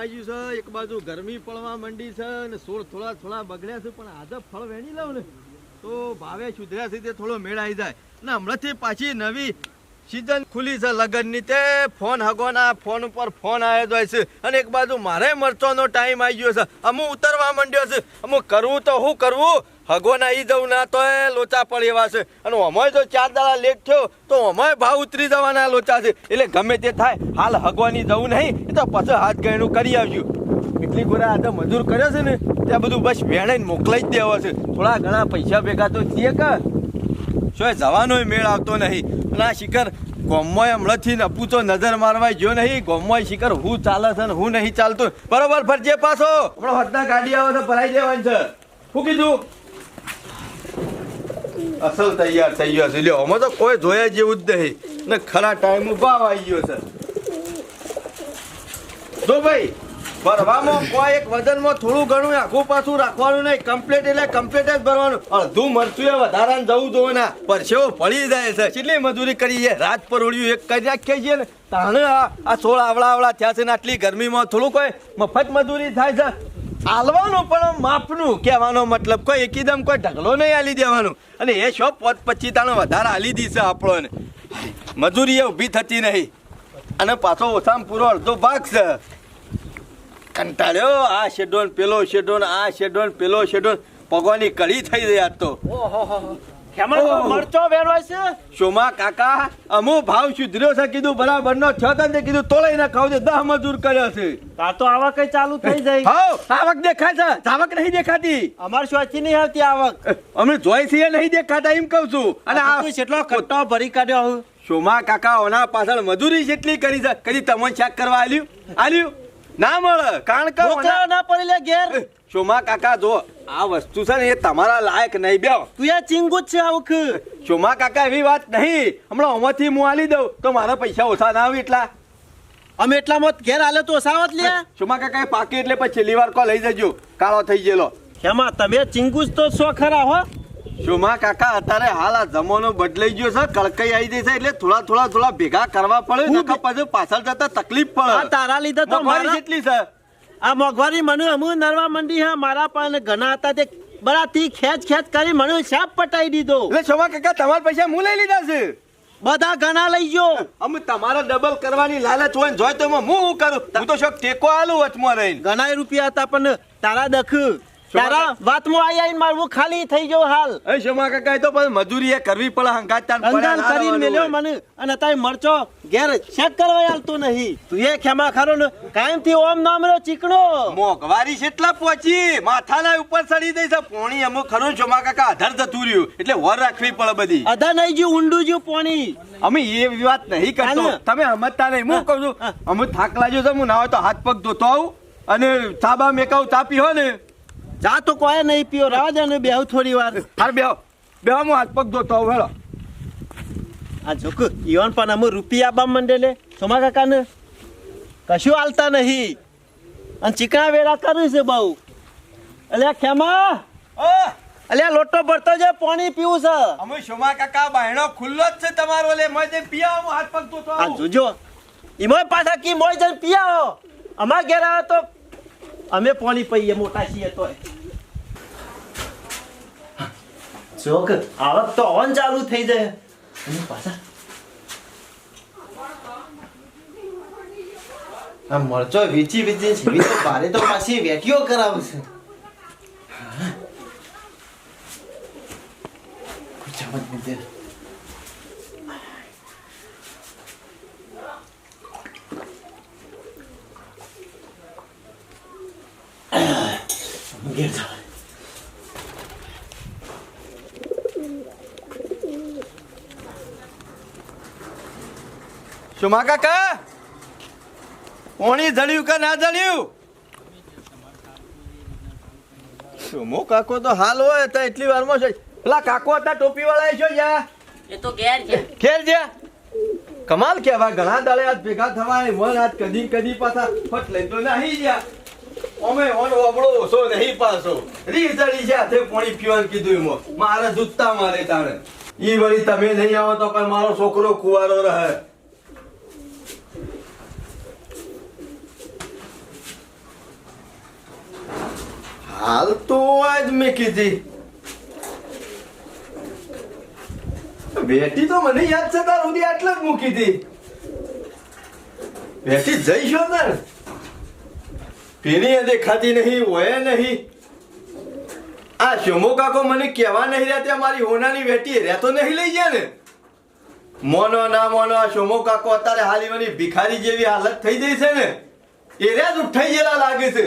આવ્યું છે, એક બાજુ ગરમી પડવા માંડી છે અને સોળ થોડા થોડા બગડ્યા છે, પણ આજે ફળ વેણી લઉં ને, તો ભાવે સુધર્યા છે થોડો મેળાઈ જાય. ને હમણાંથી પાછી નવી સિઝન ખુલી છે લગ્નની, તે ફોન હગોના ફોન ઉપર ફોન આવ્યો હોય છે. અને એક બાજુ મારે મરચોનો ટાઈમ આવી ગયો છે. અમુક ઉતરવા માંડ્યો છે. અમુક કરવું તો શું કરવું હગોના ઈ જવું ના તો એ લોચા પડી એવા છે. અને અમાય જો ચાર દાડા લેટ થયો, તો અમાય ભાવ ઉતરી જવાના લોચા છે. એટલે ગમે તે થાય, હાલ હગવાની જવું નહીં, એ તો પછી હાથ ગયણું કરી આવજો. એટલી ગોરા આજે મજૂર કર્યો છે ને, ત્યાં બધું બસ વેણાઈને મોકલાઈ જ દેવા છે. થોડા ઘણા પૈસા ભેગા તો છીએ કે શું જવાનો મેળ આવતો નહીં. અને આ શિખર ગોમમાં હમણાંથી ને અપૂચો નજર મારવા ગયો નહીં. ગોમમાં શિખર હું ચાલે છે ને હું નહીં ચાલતું. બરોબર, ફરજે પાછો. હમણાં હદના ગાડી આવે તો ભરાઈ દેવાની છે. શું કીધું? અસલ તૈયાર થઈ ગયો છે. લ્યો, આમાં તો કોઈ જોયા જેવું જ નહીં. ને ખરા ટાઈમ ભાવ આવી ગયો છે. જો ભાઈ થોડું ઘણું આખું પાછું રાખવાનું નહીં. કમ્પ્લીટ એટલે કમ્પ્લીટ જ ભરવાનું. અડધું મરચું એ વધારાને જવું જોવે ના, પરસેવો પડી જાય છે. કેટલી મજૂરી કરી છે? રાત પર ઓળ્યું એક કરી રાખીએ છીએ ને, તાણે આ સોળ આવડા આવડા થયા છે ને, આટલી ગરમીમાં થોડું કોઈ મફત મજૂરી થાય છે. આલવાનું પણ માપનું. કહેવાનો મતલબ કોઈ એકદમ કોઈ ઢગલો નહીં આલી દેવાનું. અને એ શો પોત પચી તાણે વધારે આલી દીશે આપણોને. મજૂરી એ ઊભી થતી નહીં. અને પાછો ઓછામાં પૂરો અડધો ભાગ છે. કંટાળ્યો. આ શેડો પેલો શેડો આ શેડો પેલો શેડો પગોની કડી થઈ આજ તો. ખેમણ મરચો વેરવાય છે? શોમા કાકા અમુ ભાવ સુધર્યો છે કીધું બરાબર નો થયો તો કીધું તોલાઈ ના ખાવ દે દહ મજૂર કર્યો છે. તાર તો આવા કઈ ચાલુ થઈ જાય. હાવ આવક દેખાય છે જાવક નહીં દેખાતી. અમાર સ્વાચી નહીં આવતી આવક. અમે જોઈ છીએ નહીં દેખાતા એમ કહું છું. અને આ કેટલો ભરી કાઢ્યો હું શોમા કાકા ઓના પાછળ મજૂરી જેટલી કરી છે કદી તમને ચેક કરવા આલ્યું? આલ્યું? ના મળે કારણ કે મોકલાવ ના પડી લે ઘેર. શોમા કાકા જો આ વસ્તુ છે ને એ તમારા લાયક નહીં બેવ તું યા ચિંગુ છે આવક શોમા કાકા એવી વાત નહીં. હમણાં આમાંથી હું આલી દઉં તો મારા પૈસા ઓછા ના આવે એટલા. અમે એટલા મત ઘેર આલે તો સાવત લે શોમા કાકા એ પાકે એટલે પછી છેલ્લી વાર કો લઈ જજો. કાળો થઈ ગયેલો. એમાં તમે ચીંગુ તો છો ખરા હો. શોમા કાકા અત્યારે હાલ આ જમાનો બદલાઈ ગયો છે. કડકાઈ આવી ગઈ છે એટલે થોડા થોડા થોડા ભેગા કરવા પડે પછી પાછળ જતા તકલીફ આ પડે તારા લીધે તો મારી જેટલી છે. આ મોંઘવારી મને અમુ નરવા મંડી હા મારા પણ ઘણા હતા તે બરાથી ખેંચ ખેંચ કરી મને સાપ પટાઈ દીધો. એટલે શુમા કાકા તમારા પૈસા હું લઈ લીધા છે? બધા ઘણા લઈ ગયો. અમે તમારા ડબલ કરવાની લાલચ હોય જોય તો હું હું કરું? હું તો શોખ ટેકો આલું વચમાં રહીને. ઘણા રૂપિયા હતા પણ તારા દખ. તારા વાતમાં આઈ આઈને મારું ખાલી થઈ ગયો હાલ. એ શમા કાકા તો પણ મજૂરી એ કરવી પડે હંગાત પડ્યા અંધાન કરીને મેલ્યો મને અને તાય મરચો ઘેર ચેક કરવા આલતો નહીં. તું એ ખેમા ખરો ને કાયમથી ઓમ નામ રો ચીકણો. મોંઘવારી કેટલા પહોંચી માથાના ઉપર સડી દઈ છે પોણી અમો ખરું શમા કાકા અધર જતું રહ્યું. એટલે વર રાખવી પડે બધી. અધા નહીં જ્યું ઊંડું જ્યું પોણી. અમે એ વાત નહીં કરતો. તમે સમજતા નહીં. હું કહું છું હા. અમે થાક લાગ્યો તો હું ના હોય તો હાથ પગ ધોતો આવું. અને ચાબા મેકાવ ચાપી હોય ને. જા તો કોઈ નહીં પીઓ રાવા દે ને બેહુ થોડી વાર. હાર બેહો. બેહો હું હાથ પગ ધોતો આવું હેલો. આ જોક ઈવન પણ અમે રૂપિયા આપવા માંડે લે સોમા કાકા ને કશું આલતા નહીં. અને ચીકણા વેળા કર્યું છે બહુ. અલ્યા ખેમા? અલ્યા લોટો ભરતો છે પાણી પીવું છે. અમે સોમા કાકા બહેણો ખુલ્લો જ છે તમારો લે મજે પીયા હું હાથ પગ ધોતો આ જોજો ઈમોય પાછા કી મોય જઈને પીયા અમાર ઘેર આવે તો અમે પાણી પીએ મોટા છીએ તોય. જોક આવક તો ઓન ચાલુ થઈ જાય. અને પાછા? આ મરચો વીચી વીચી છે ભારે તો પાછી વેઠીઓ કરાવશે કુછામત મિલતે ઘેર જાવ શોમા કાકા? પોણી જળ્યું કે ના જળ્યું? શોમો કાકો તો હાલ હોય તો એટલી વારમાં છે. પેલા કાકો હતા ટોપી વાળા છો યા એ તો ઘેર છે. ખેલ છે કમાલ કેવા ઘણા દાડે આજ ભેગા થવાય મન આજ કદી કદી પાછા ફટ લઈ તો નહીં ગયા અમે ઓન ઓબળો ઓછો નહીં પાછો. રી ચડી છે હાથે પાણી પીવાનું કીધું એમાં. મારે જૂતા મારે તારે. ઈ વળી તમે નહીં આવો તો પણ મારો છોકરો કુવારો રહે. હાલ તો આજ મેં કીધી. બેટી તો મને યાદ છે તાર સુધી આટલા જ મૂકી હતી. બેટી જઈ છો ને પેલી દેખાતી નહીં, હોય નહીં. આ શોમો કાકો મને કહેવા નહીં રહેતા મારી હોનાની વેટી રહેતો નહીં લઈ જાય ને. મોનો ના મોનો આ શોમો કાકો અત્યારે હાલી મને ભિખારી જેવી હાલત થઈ ગઈ છે ને. એ રહ્યા જ ઉઠાઈ ગયેલા લાગે છે.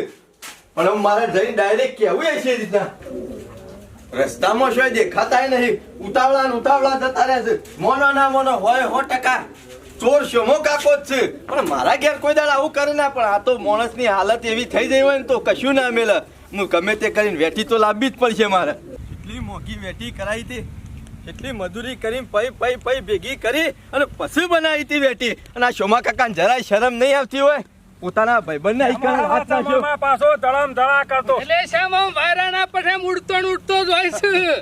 પણ હવે મારે જઈને ડાયરેક્ટ કેવું એ છે રીતના. રસ્તામાં શું દેખાતા નહીં. ઉતાવળા ને ઉતાવળા જતા રહે છે. મોનો ના મોનો હોય હો ટકા. ચોર શમો કાકો જ છે. પણ મારા ઘેર કોઈ દાડ આવું કરે ના, પણ આ તો માણસની હાલત એવી થઈ ગઈ હોય ને તો કશું ના મેલે. હું ગમે તે કરીને વેઠી તો લાવવી જ પડશે મારે. એટલી મોંઘી વેઠી કરાવી હતી. એટલી મજૂરી કરી પૈ પૈ પૈ ભેગી કરી અને પછી બનાવી હતી વેઠી. અને આ શોમા કાકાને જરાય શરમ નહીં આવતી હોય. પોતાના ભાઈબંધને ઈકાર હાથ નાખ્યો મામા પાછો ધડામ ધડા કરતો. એટલે શ્યામ હું વાયરાના પઠે ઉડતો ને ઉડતો જ હોય છે.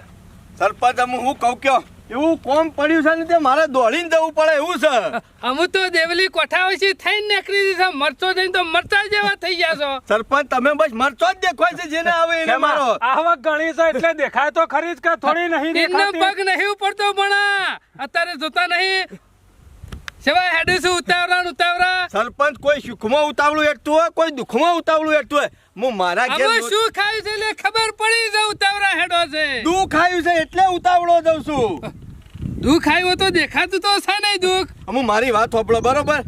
સરપંચ અમે હું કહું કયો? એવું કોમ પડ્યું છે ને તે મારે દોડીને જવું પડે એવું છે. અમુ તો દેવલી કોઠા હોય થઈને નીકળી દીધા મરચો જઈને તો મરચા જેવા થઈ ગયા છો. સરપંચ તમે બસ મરચો જ દેખાય છે જેને આવે એને મારો. આવક ગણી છે એટલે દેખાય તો ખરી જ કે થોડી નહીં દેખાતી. પગ નહીં ઉપડતો પણ અત્યારે જોતા નહીં. સિવાય હેડું છું ઉતાવળા ઉતાવળા? સરપંચ કોઈ સુખમાં ઉતાવળું એકતું હોય કોઈ દુઃખમાં ઉતાવળું એકતું હોય. હું મારા ઘેર શું ખાયું છે એટલે ખબર પડી છે ઉતાવળા હેડો છે. દુઃખ ખાયું છે એટલે ઉતાવળો જઉં છું. દુઃખ આવ્યું તો દેખાતું તો છે નહીં દુઃખ. હું મારી વાત હોપડો બરોબર?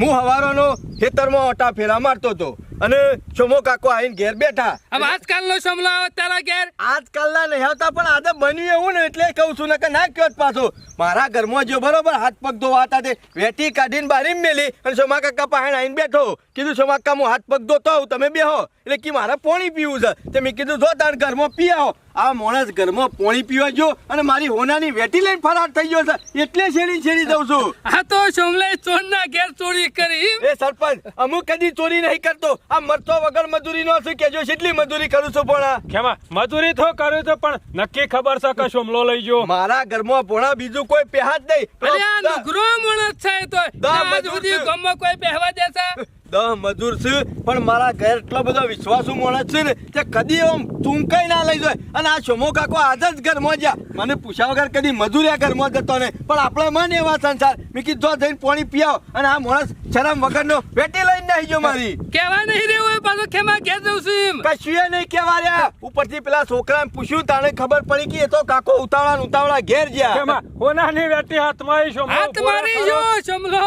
હું હવારોનો ખેતરમાં ઓટા ફેરા મારતો હતો. અને શમો કાકો આવીને ઘેર બેઠા. હવે આજકાલનો શમલો આવે તારા ઘેર? આજકાલના નહીં આવતા પણ આજે બન્યું એવું ને એટલે કહું છું ને કે ના કયો પાછો. મારા ઘરમાં જો બરોબર હાથ પગ ધોવાતા તે વેટી કાઢીને બારી મેલી અને શમા કાકા પાસે આવીને બેઠો. કીધું શમા કાકા હું હાથ પગ ધોતો આવું તમે બેહો. એટલે કે મારે પાણી પીવું છે. તે મેં કીધું જો તાર ઘરમાં પી આવો આ માણસ ઘરમાં પાણી પીવા ગયો અને મારી હોનાની વેટી લઈને ફરાર થઈ ગયો છે. એટલે છેડી છેડી દઉં છું. આ તો સોમલે ચોરના ઘેર ચોરી કરી. એ સરપંચ અમુક કદી ચોરી નહીં કરતો. આ મરતો વગર મજૂરી નો છે કેજો કેટલી મજૂરી કરું છું પણ. ખેમા મજૂરી તો કરું છું પણ નક્કી ખબર છે કે શોમલો લઈ જો મારા ઘરમાં પોણા બીજું કોઈ પહેવા જ નહીં. અરે આ નુગરો માણસ છે તો. આજ મજૂર સુધી છે. કોઈ પહેવા દેશે. દહ મજૂર છે પણ મારા ઘેર એટલો બધો વિશ્વાસુ માણસ છે ને કે કદી એમ ચૂંકાઈ ના લઈ જાય. અને આ શોમો કાકો આજ જ ઘરમાં જ્યાં. મને પૂછ્યા વગર કદી મજૂરિયા ઘરમાં જતો નહીં. પણ આપણે મન એવા સંસાર. મેં કીધો જઈને પાણી પીયાવ અને આ માણસ શરમ વગરનો વેટી લઈને નહીં જો મારી. કેવા નહીં રે હોય પાછો? ખેમા કે જઉં છું કશું એ નહીં કહેવા રહ્યા. ઉપરથી પેલા છોકરાને પૂછ્યું તાણે ખબર પડી કે એ તો કાકો ઉતાવળા ઉતાવળા ઘેર ગયા ખેમા હોનાની વેટી હાથમાં આવી શોમલો. હાથ ઊભો મારી જો સમલો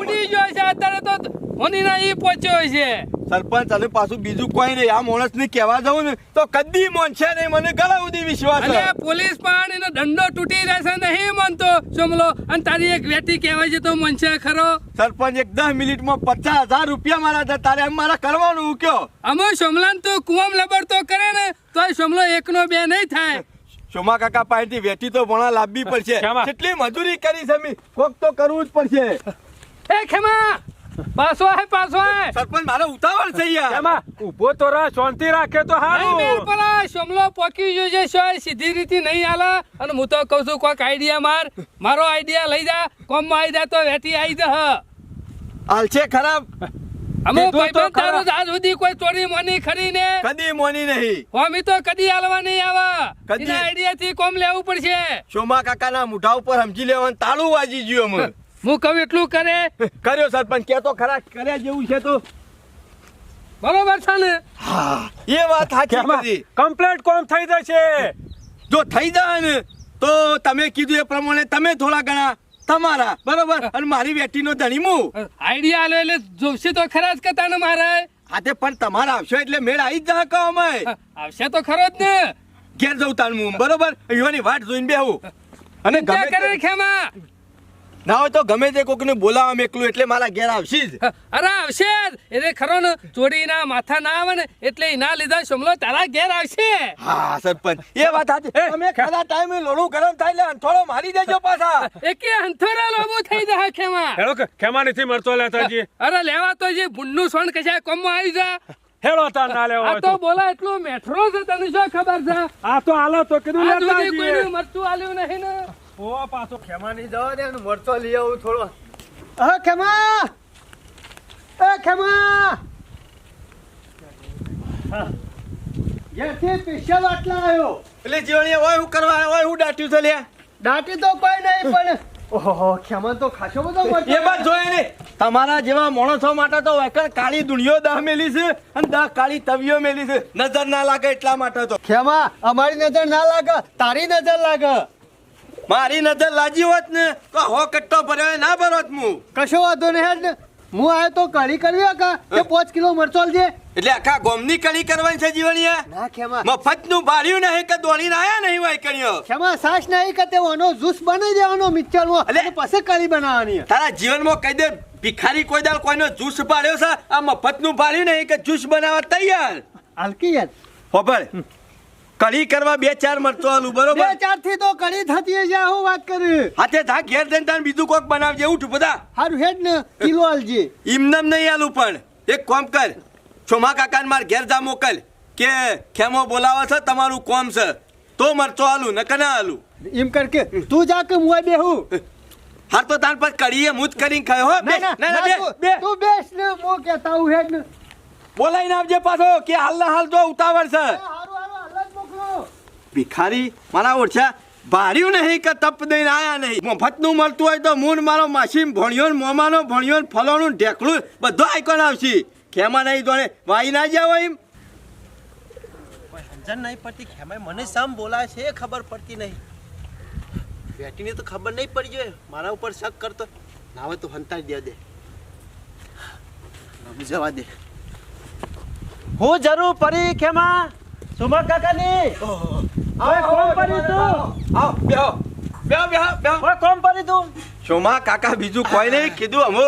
ઉડી જો છે અત્યારે તો. હોનીના ઈ પહોંચ્યો છે. સરપંચ અને પાછું બીજું કોઈ નહીં. આ માણસ ને કહેવા જવું ને તો કદી મોનશે નહીં. મને ગળા ઉદી વિશ્વાસ અને પોલીસ પણ એનો દંડો તૂટી રહેશે નહીં માનતો. સમલો અને તારી એક વેટી કહેવાય છે તો મનશે ખરો? સરપંચ એક દસ મિનિટમાં પચાસ હજાર રૂપિયા મારા હતા તારે એમ મારા કરવાનું હું કયો? અમે સોમલાન તો કુવામ લબડતો કરે ને તો સોમલો એકનો બે નહીં થાય. સોમા કાકા પાસેથી વેટી તો ભણા લાવવી પડશે? કેટલી મજૂરી કરી છે મેં? કોક તો કરવું જ પડશે. એ ખેમા! પાછો આય પાછો આય. સરપંચ મારે ઉતાવળ થઈ યાર. એમાં ઊભો તો રહે શાંતિ રાખે તો નહીં મેળ હારું પડા પોકી જો જે શોય સીધી રીતે નહીં આલે અને હું તો કહું છું કોક આઈડિયા માર. મારો આઈડિયા લઈ જા. કોમમાં આવી જા તો વેટી આવી જા હાલ છે ખરાબ. અમે ભાઈબંધ. તારો આજ સુધી કોઈ ચોરી મોની ખરી ને? કદી મોની નહીં. હોમી તો કદી આલવા નહીં આવે. કદી? આઈડિયા થી કોમ લેવું પડશે. સોમા કાકાના મુઢા ઉપર સમજી લેવાનું તાળું વાજી ગયું અમે હું કહું એટલું કરે? કર્યો સરપંચ કે તો ખરા કર્યા જેવું છે તો. બરોબર છે ને? હા એ વાત સાચી મારી કરી કમ્પ્લેટ કોમ થઈ જશે? જો થઈ જાય ને તો તમે કીધું એ પ્રમાણે તમે થોડા ઘણા તમારા બરોબર? અને મારી વેટીનો ધણી હું આઈડિયા આલો એટલે જોશે તો ખરા જ કે તને મારા? હાથે પણ તમારા આવશો એટલે મેળ આવી જ જા કહો અમે? આવશે તો ખરો જ ને. ઘેર જવું તાણ હું બરોબર? યુવાની વાટ જોઈને બેહું. અને ગમે કરે ખેમા. ના હોય તો ગમે તે કોકને બોલાવા મેકલું એટલે મારા ઘેર આવશે જ. અરે આવશે જ. એટલે ખરો ને ચોરીના માથા ના આવે ને એટલે એના લીધા સમલો તારા ઘેર આવશે. હા સરપંચ. એ વાત સાચી. તમે ખાધા ટાઈમે લોડું ગરમ થાય એટલે અંથોડો મારી દેજો પાછા. એકે અંથોરા લોબો થઈ જાય ખેમા. હેડો ખેમા નથી મરતો લેતા જી. અરે લેવા તો જે ભૂંડનું સોણ કશા કોમમાં આવી જા. હેડો તાર ના લેવો આ તો બોલા એટલું મેઠરો છે તને શું ખબર છે? આ તો હાલો તો કીધું લેતા જઈએ. કોઈનું આલ્યું નહીં ને. ઓ પાછો ખેમા નહીં જવા દે મરતો લઈ આવું થોડો. અ ખેમા! એ ખેમા! સ્પેશિયલ આટલા આવ્યો. એટલે જીવણીએ હોય હું કરવા હોય હું દાટ્યું છે લ્યા. દાટી તો કોઈ નહીં પણ ઓહો ખેમા તો ખાસો બધો એ બાદ જોઈએ ને તમારા જેવા માણસો માટે તો વૈકણ કાળી દુનિયો દહ મેલી છે અને દહ કાળી તવીઓ મેલી છે. નજર ના લાગે એટલા માટે તો. ખેમા અમારી નજર ના લાગે તારી નજર લાગે. મારી નજર લાજી હોત ને તો હો કટ્ટો ભર્યો ના ભરોત હું કશો વાંધો નહીં હેડ ને. હું આવ્યો તો કઢી કરવી કા? કે પાંચ કિલો મરચો છે એટલે આખા ગોમની કડી કરવાની છે જીવણીયા ના ખેમા. મફતનું ભાડ્યું નહીં કે દોડીને આયા નહીં વાયકણીઓ ખેમા સાસ નહીં કે તેવાનો જ્યુસ બનાવી દેવાનો મિક્સરમાં એટલે પછી કઢી બનાવવાની. તારા જીવનમાં કહી દે ભિખારી કોઈ દાળ કોઈનો જ્યુસ પાડ્યો છે? આ મફતનું ભાડ્યું નહીં કે જ્યુસ બનાવવા તૈયાર? હલકી યાર. હોબળ કઢી કરવા બે ચાર મરચો આલું બે બરોબર? ચારથી તો કઢી થતી છે હું વાત કરી. હાથે થા ઘેર જઈને તારે બીજું કોક બનાવજે ઉઠ બધા. હારું હેડ ને કિલો આલજે. ઇમનમ નહીં આલું પણ. એક કોમ કર છોમા કાકાને માર ઘેર જા મોકલ કે ખેમો બોલાવે છે તમારું કોમ છે. તો મરચો આલું નકર ના આલું. એમ કર કે તું જા કે હું બેહું? હાર તો તાર પર કડીએ મુજ કરીને ખાયો હો બે. ના ના બે તું- બે. બેસ ને મો કેતા હું હેડ ને. બોલાઈને આવજે પાછો કે હાલ ના હાલ તો ઉતાવળ છે હારું હારું હાલ જ મોકલો ભિખારી મારા ઓછા ભાર્યું નહીં કે તપ દઈને આયા નહીં. મફતનું મળતું હોય તો મૂન મારો માસીમ ભણ્યો ને મોમાનો ભણ્યો ને ફલોનું ઢેકલું બધો આઈકોન આવશે. ખેમા નહીં જોડે વાઈ ના જાવ એમ. સમજણ નહીં પડતી ખેમાય મને સામ બોલાય છે એ ખબર પડતી નહીં. બેટીને તો ખબર નહીં પડી જોઈએ. મારા ઉપર શક કરતો. નાવે હોય તો હંતાઈ દે. દે જવા દે. હું જરૂર પરી ખેમા. સુમા કાકાની? હવે કોમ પડી તું? આવ. બેહો. બેહો બેહો બેહો. હવે કોમ પડી તું? શોમા કાકા બીજું કોઈ નહીં. કીધું અમે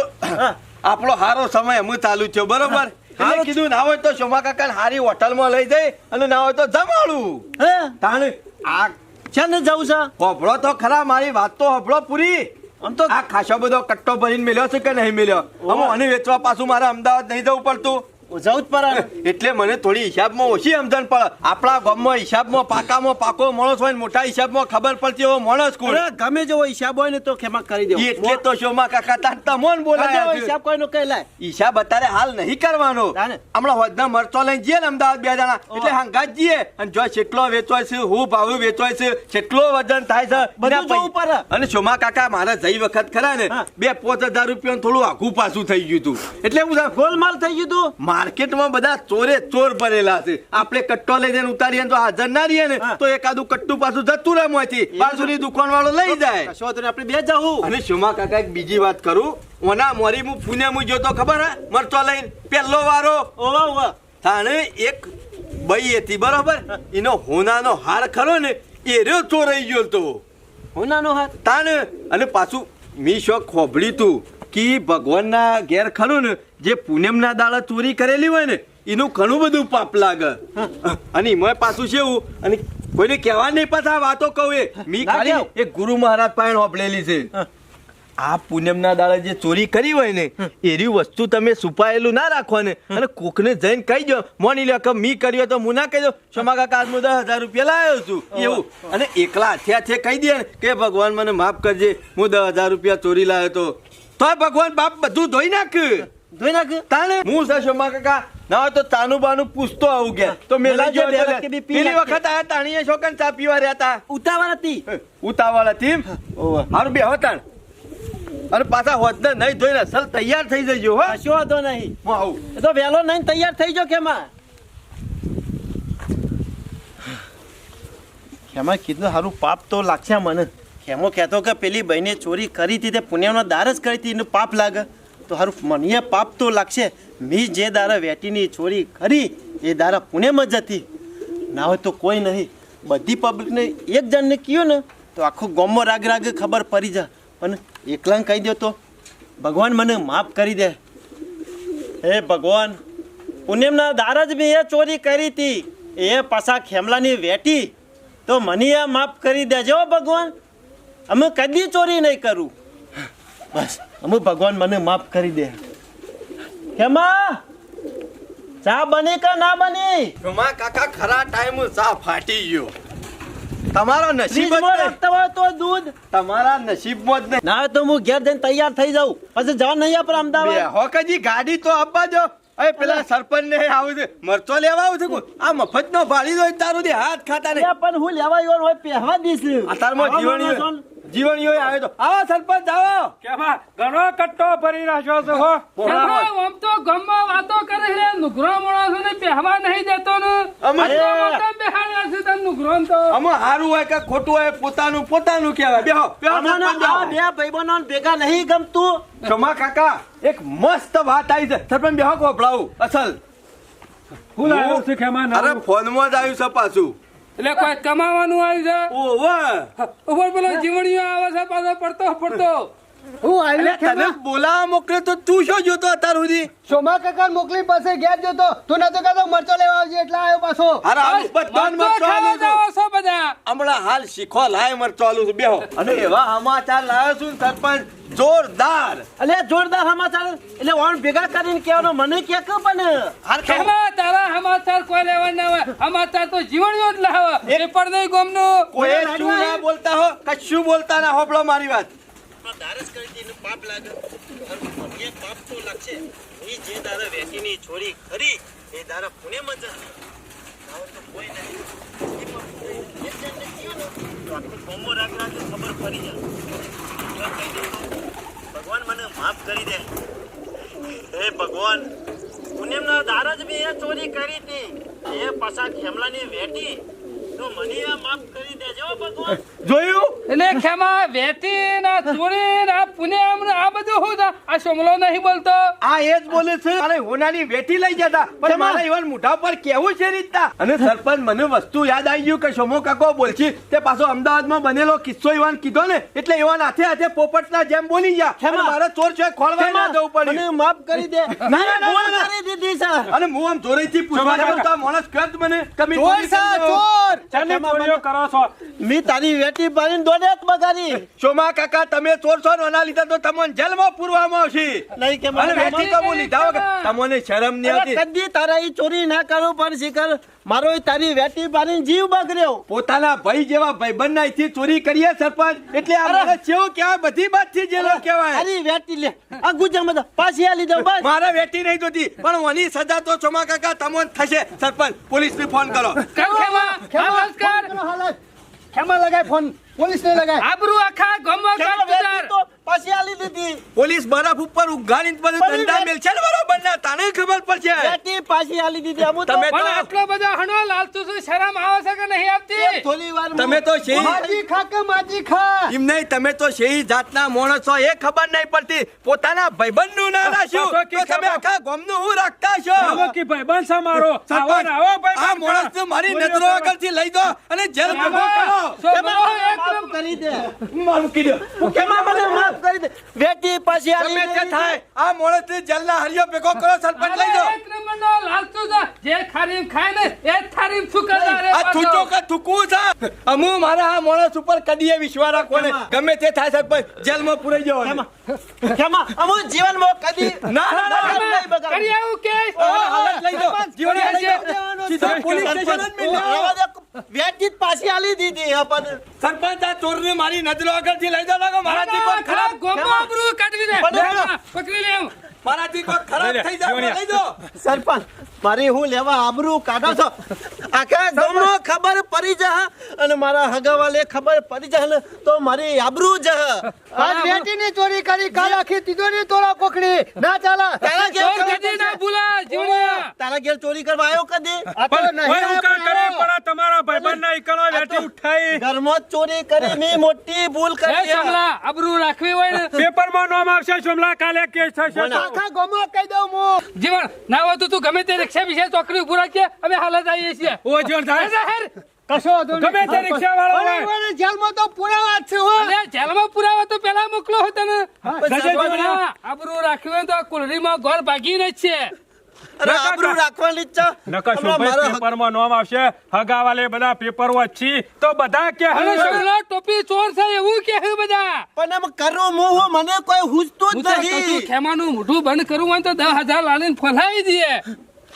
આપણો હારો સમય અમે ચાલુ થયો બરોબર? હા. કીધું ના હોય તો સુમા કાકા હારી હોટલમાં લઈ જાય અને ના હોય તો જમાડું. હે? તાણે આ છે ને જવું છે? હોભળો તો ખરા મારી વાત તો હોભળો પૂરી. આમ તો આ ખાસો બધો કટ્ટો ભરીને મેલ્યો છે કે નહીં મેલ્યો? અમે અને વેચવા પાછું મારે અમદાવાદ નહીં જવું પડતું. જવું જ પડે એટલે મને થોડી હિસાબમાં ઓછી સમજણ પડે. આપણા ગામમાં હિસાબમાં પાકામાં પાકો માણસ હોય ને મોટા હિસાબમાં ખબર પડતી એવો માણસ કોણ ગમે જેવો હિસાબ હોય ને તો ખેમા કરી દેવો. એટલે તો શોમાં કાકા તાંતા મોન બોલાય હિસાબ કોઈનો કઈ લાય હિસાબ અત્યારે હાલ નહીં કરવાનો. હમણાં હોદના મરચો લઈને જઈએ ને અમદાવાદ બે જણા. એટલે હંગાત જઈએ. અને જો કેટલો વેચવાય છે હું ભાવ વેચવાય છે કેટલો વજન થાય છે બધું જોવું પડે. અને સોમા કાકા મારા જઈ વખત ખરા ને બે પોચ હજાર રૂપિયા થોડું આઘું પાછું થઈ ગયું હતું. એટલે હું ગોલમાલ થઈ ગયું તું? માર્કેટમાં બધા ચોરે ચોર ભરેલા છે. આપણે કટ્ટો લઈ જઈને ઉતારીએ તો હાજર ના રહીએ ને. તો એકાદું કટ્ટું પાછું જતું રહે મોંથી બાજુની દુકાન વાળો લઈ જાય. વાંધો આપણે બે જવું અને શોમા કાકા એક બીજી વાત કરું. ઓના મોરી હું પુને હું જોતો ખબર હે? મરચો લઈને. પહેલો વારો. ઓવા તાણે એક બઈ હતી બરોબર? એનો હોનાનો હાર ખરો ને એ રહ્યો ચોરાઈ ગયો તો. હોનાનો હાર? તાણે અને પાછું મી શોખ ખોભળી તું. કે ભગવાનના ઘેર ખરું ને જે પૂનમના દાડા ચોરી કરેલી હોય ને એનું ઘણું બધું પાપ લાગે. અને એમાં પાછું છે એવું અને કોઈને કહેવા નહીં પાછા વાતો કહું એ. મી ખાલી એ ગુરુ મહારાજ પાસે હોભળેલી છે. આ પૂનમના દાડા જે ચોરી કરી હોય ને એવી વસ્તુ તમે છુપાયેલું ના રાખો ને અને કોકને જઈને કહી દો મોની લ્યો કે મી કર્યો તો હું ના કહી દો ક્ષમા કાકા હું દસ હજાર રૂપિયા લાવ્યો છું. એવું. અને એકલા હાથે હાથે કહી દે ને કે ભગવાન મને માફ કરજે હું દસ હજાર રૂપિયા ચોરી લાવ્યો તો. તોય ભગવાન બાપ બધું ધોઈ નાખ ધોઈ નાખ તાને હું છે ક્ષમા કાકા. ના હોય તો તાનું બાનું પૂછતો આવું ગયા તો મેલા જો ગયો પેલી વખત આયા તાણીએ છોકન ચા પીવા રહ્યા હતા ઉતાવળ હતી. ઉતાવળ હતી મારું બે હોતાણ અને પાછા હોત ને નહીં ધોઈને અસલ તૈયાર થઈ જજો હો. શું વાંધો નહીં. હું આવું. તો વહેલો નહીં તૈયાર થઈ જો કેમાં? કેમાં કીધું સારું પાપ તો લાગશે મને. ખેમો કહેતો કે પેલી બહેને ચોરી કરી હતી તે પુણ્યનો દાર જ કરી હતી, એનું પાપ લાગે. તો હારું મને પાપ તો લાગશે. મી જે દારા વેટીની ચોરી કરી, એ દારા પુણ્યમાં જ હતી. ના હોય તો કોઈ નહીં. બધી પબ્લિકને એક જણને કહ્યું ને, તો આખું ગામમાં રાગ રાગ ખબર પડી જાય. પણ એકલાને કહી દો તો, ભગવાન મને માફ કરી દે. હે ભગવાન પુણ્યમના દારા જ મેં એ ચોરી કરી હતી. એ પાછા ખેમલાની વેટી તો મને એ માફ કરી દેજો ભગવાન. અમે કદી ચોરી નહીં કરું. બસ અમે ભગવાન મને માફ કરી દે. કેમાં ચા બની કે ના બની? રૂમા કાકા ખરા ટાઈમ ચા ફાટી ગયો. તમારો નસીબ રાખતા તો દૂધ. તમારા નસીબમાં જ નહીં. ના તો હું ઘેર જઈને તૈયાર થઈ જાઉં. પછી જવા નહીં આપણે અમદાવાદ. હોકજી ગાડી તો આપવા જો અરે પેલા સરપંચ ને આવું છે. મરચો લેવા આવું છે આ મફત નો ભાડી દો તારું હાથ ખાતા નહીં પણ હું લેવા આવ્યો હોય પહેવા દઈશ. અતારમાં આવા જીવણીઓ માણસો ને- જીવણીઓ આવે તો આવો સરપંચ આવો! કેમાં ઘણો કટ્ટો ભરી રાખ્યો છે હો આમ તો ગામમાં વાતો કરે છે નુગરો ને બેહવા નહીં દેતો ને. અમે- બેહાડ્યા છે તને નુગરોન તો. અમે હારું હોય કે ખોટું હોય પોતાનું પોતાનું કહેવાય. બેહો બે ભાઈબંધો ભેગા નહીં ગમતું? ક્ષમા કાકા એક મસ્ત વાત આવી છે. સરપંચ બેહો કોપડાવું. અસલ. હું આવ્યો છું ખેમા અરે? ફોનમાં જ આવ્યું છે પાછું. એટલે કોઈ કમાવાનું આવ્યું છે? વાહ ઉપર પેલો જીવણીઓ આવે છે પાછો પડતો પડતો. હું આવ્યો તને બોલાવા મોકલે તો તું શું જોતો અત્યાર સુધી? સોમા કાકા મોકલી પાસે ઘેર જોતો. તું નતો કહેતો મરચો લેવા આવજે એટલે આવ્યો પાછો. અરે આવું બધાન મરચો આલું છું. છો બધા. હમણાં હાલ શીખો લાય મરચો આલું છું બેહો. અને એવા સમાચાર લાવ્યો છું સરપંચ જોરદાર. એટલે જોરદાર સમાચાર. એટલે ઓન ભેગા કરીને કહેવાનો મને કે કે પણ હાલ ખાઓ. તારા સમાચાર કોઈ લેવા ના હોય. સમાચાર તો જીવન જ લાવે. પણ નહીં ગમનું કોઈ શું ના બોલતા હો કશું બોલતા ના હોપડો મારી વાત. દારસ કરી દીધું પાપ લાગે. એ પાપ તો લાગશે. એ જે દારા વેટીની છોરી ખરી એ દારા પુણ્યમાં જ આવું. તો કોઈ નહીં. એ પણ એક જણને થયું ને, તો આખું કોમો રાખ રાખ ખબર પડી જાય. ભગવાન મને માફ કરી દે. હે ભગવાન પુણ્યમના દારા જ મેં ચોરી કરી હતી. એ પાછા ખેમલાની વેટી. તો મને એ માફ કરી દેજો ભગવાન. જોયું? એટલે ખેમા વેતી ના ચોરી ના પુણ્યમ આ બધું શું આ સોમલો નહીં બોલતો. આ એ જ બોલે છે. અરે હોનાની વેઠી લઈ જતા. પણ મારા ઈવન મોઢા પર કેવું છે રીતના? અને સરપંચ મને વસ્તુ યાદ આવી ગયું કે સોમો કાકો બોલછી તે પાછો અમદાવાદમાં બનેલો કિસ્સો ઈવાન કીધો ને એટલે ઈવાન હાથે હાથે પોપટના જેમ બોલી ગયા. મારે ચોર છે ખોળવા ના જવું પડ્યું. મને માફ કરી દે. ના, ના, ના, કરી દીધી છે અને હું આમ જોરેથી પૂછવા માણસ કહે મને કમી. ચોર! ચાલી ચોરીઓ કરો છો? મી તારી વેટી ભરીને દોડે જ બગાડી. સોમા કાકા તમે ચોર છો ને એના લીધે તો તમને જેલમાં પૂરવામાં આવશે નહીં કે મને વેટી તો હું લીધા તમને શરમ નહીં આવતી. કદી તારા ઈ ચોરી ના કરું પણ શીખર મારો ઈ તારી વેટી ભરીને જીવ બગડ્યો. પોતાના ભાઈ જેવા ભાઈબંધ ના થી ચોરી કરીએ સરપંચ? એટલે આ જેવો કહેવાય બધી બાતથી જેલો કહેવાય. અરે વેટી લે. આ ગુજામાં તો પાછી આલી દઉં બસ. મારે વેટી નહીં જોતી પણ ઓની સજા તો ચોમા કાકા તમને થશે. સરપંચ પોલીસ ને ફોન કરો. કર ખેમા હાલત કર હાલત. ખેમા લગાય ફોન? પોલીસ ને લગાય. આબરૂ આખા ગમવા. તો પાછી આલી દીધી. પોલીસ બરફ ઉપર ઉગાડીને બધું દંડા મેલ છે ને બરોબર ના? તાને ખબર પડશે. વેટી પાછી આલી દીધી. અમુ તો તમે પણ આટલો બધો હણો લાલતુ છું શરમ આવે છે કે નહીં આવતી? થોડી વાર તમે તો શેરી માજી ખા કે માજી ખા? એમ નહીં તમે તો શેરી જાતના માણસ છો એ ખબર નહીં પડતી. પોતાના ભાઈબંધનું ના રાખ્યું. તો તમે આખા આખા ગામનું હું રાખતા છો? કે ભાઈબંધ સા મારો આવો આવો ભાઈ આ મોણસ મારી નજરો આગળથી લઈ દો અને જેલમાં ખેમા, મોકલો કરી દે. માફ કરી દે. હું કેમ મને માફ કરી દે? વેટી પાછી આલી ગમે. થાય? આ માણસ ને હરિયો ભેગો કરો સરપંચ લઈ દો એક નંબરનો લાલતું જે. ખારી ખાય ને એ થારી રે આ થૂચો કે થૂકવું છે? અમુ મારા આ માણસ ઉપર કદીએ વિશ્વાસ રાખો ને ગમે તે થાય સરપંચ જેલમાં પુરાઈ જવાનું. કેમ? કેમાં? અમુ જીવનમાં કદી ના ના ના. કરી આવું કે? હાલત લઈ દો જીવન લઈ દો સીધો પોલીસ સ્ટેશન જ મિલ્યો. જ પાછી આલી દીધી આપણને. સરપંચ આ ચોરને મારી નજરો આગળથી લઈ જાવ કોઈ ખરાબ ગોમમાં આબરૂ કાઢવી દે. પકડી લે. મારાથી કોઈ ખરાબ થઈ જાય લઈ દો. સરપંચ મારી હું લેવા આબરૂ કાઢો છો? આખા ગામનો ખબર પડી જા અને મારા હગાવાલે ખબર પડી જા ને તો મારી આબરૂ જ આજ બેટીની ચોરી કરી કાલ આખી તિજોરી તોડા પકડી ના ચાલા. તારા ઘેર કદી ના ભૂલા, જીવણિયા. તારા ઘેર ચોરી કરવા આવ્યો કદી? આ તો નહીં હું કા કરે. પણ તમારા ભાઈબંધ ના એકલો બેટી ઉઠાઈ. ઘરમાં ચોરી કરી મેં મોટી ભૂલ કરી છે. સમલા, આબરૂ રાખવી હોય ને. પેપરમાં નામ આવશે સોમલા કાલે કેસ થશે. આખા ગામમાં કહી દઉં હું? જીવન ના હોય તો તું ગમે તે રિક્ષા વિશે ચોકડી ઉભું રાખજે અમે હાલત આવીએ છીએ. ઓ જીવન થાય જાહેર. કશો વાંધો ગમે તે રિક્ષા વાળો જેલમાં તો પુરાવા છે હો. અરે જેલમાં પુરાવા તો પેલા મોકલો હતો ને આબરૂ રાખ્યું તો કુલરી માં ઘર ભાગીને જ છે અરે આબરૂ રાખવાની જ છે. નકા શોભાઈ પેપરમાં નામ આવશે. હગાવાલે બધા પેપર વચ્ચી તો બધા કે અને હવે ટોપી ચોર છે એવું કે હે બધા? પણ એમ કરો હું હું મને કોઈ હુજતો જ તો કહું ખેમાનું મોઢું બંધ કરવું હોય તો દસ હજાર લાલીને ફલાવી દઈએ.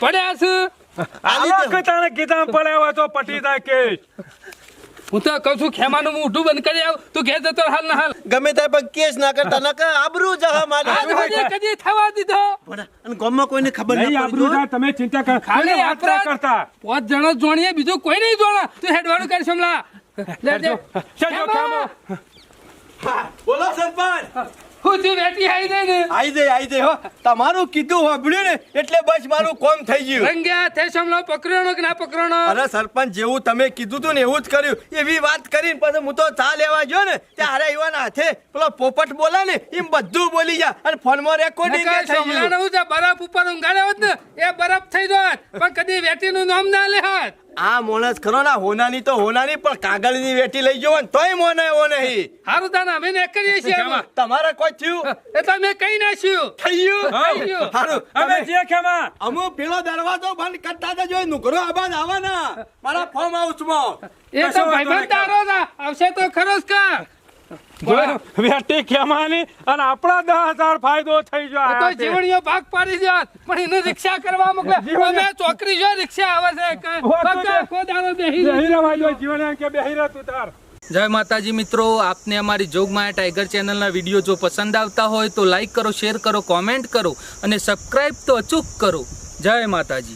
પડ્યા છે. આલો કે તાણે કીધા પડ્યા હોય તો પટી જાય કેસ હું તો કહું છું ખેમાનું મોઢું બંધ કરી આવ. તું ઘેર જતો હાલ ના હાલ. ગમે ત્યાં પણ કેસ ના કરતા નકર આબરૂ જહા મારે કદી થવા દીધો. અને ગામમાં કોઈને ખબર નહીં ના આબરૂ પડી તમે ચિંતા કર. ખાલી ના આપણા કરતા. પાંચ જણો જોણીએ બીજું કોઈ નહીં જોણા. તું હેડવાનું કર સમલા લે દે. ચાલો. બોલો સરપંચ. હું તું વેટી આવી દે ને. આઈ દે આઈ દે હો. તમારું કીધું સાંભળ્યું ને એટલે બસ મારું કોમ થઈ ગયું. રંગ્યા તે સમલો પકડ્યો કે ના પકડ્યો અરે સરપંચ જેવું તમે કીધું તું ને એવું જ કર્યું. એવી વાત કરીને પછી હું તો ચા લેવા ગયો ને ત્યારે એવાના હાથે. પેલો પોપટ બોલા ને એમ બધું બોલી જા અને ફોનમાં રેકોર્ડિંગ થઈ ગયું. બરફ ઉપર ઊંઘાડ્યો હોત ને એ બરફ થઈ જાય પણ કદી વેટીનું નામ ના લે હોત આ મોણસ ખરો ના હોનાની તો હોનાની પણ કાગળની વેટી લઈ જવો ને તોય મોને એવો નહીં હારું તાન અમે ને કરીએ છીએ આમાં. તમારે કોઈ થયું? એટલે અમે કઈ નાખ્યું થયું. ગયું? હારું અમે જે ખેમા. અમુ પેલો દરવાજો બંધ કરતા તો જોઈ નુકરો આબાદ આવવાના મારા ફોર્મ હાઉસમાં. એ તો ભાઈબંધ તારો ના આવશે તો ખરો જ કા? વેટી ખેમાની અને આપણા દસ હજાર ફાયદો થઈ જાય તો જીવણીઓ ભાગ પાડી દ્યોત પણ એને રિક્ષા કરવા મોકલે. અમે ચોકરી જો રિક્ષા આવે છે કે હોતું પગ ને. આખો દાડો બેહી રહે. બેહી રહેવા જોઈએ, જીવન એમ કે બેહી રહે તું તાર. જય માતાજી મિત્રો આપને અમારી જોગમાયા ટાઈગર ચેનલના વીડિયો જો પસંદ આવતા હોય તો લાઈક કરો શેર કરો કોમેન્ટ કરો અને સબસ્ક્રાઈબ તો અચૂક કરો. જય માતાજી.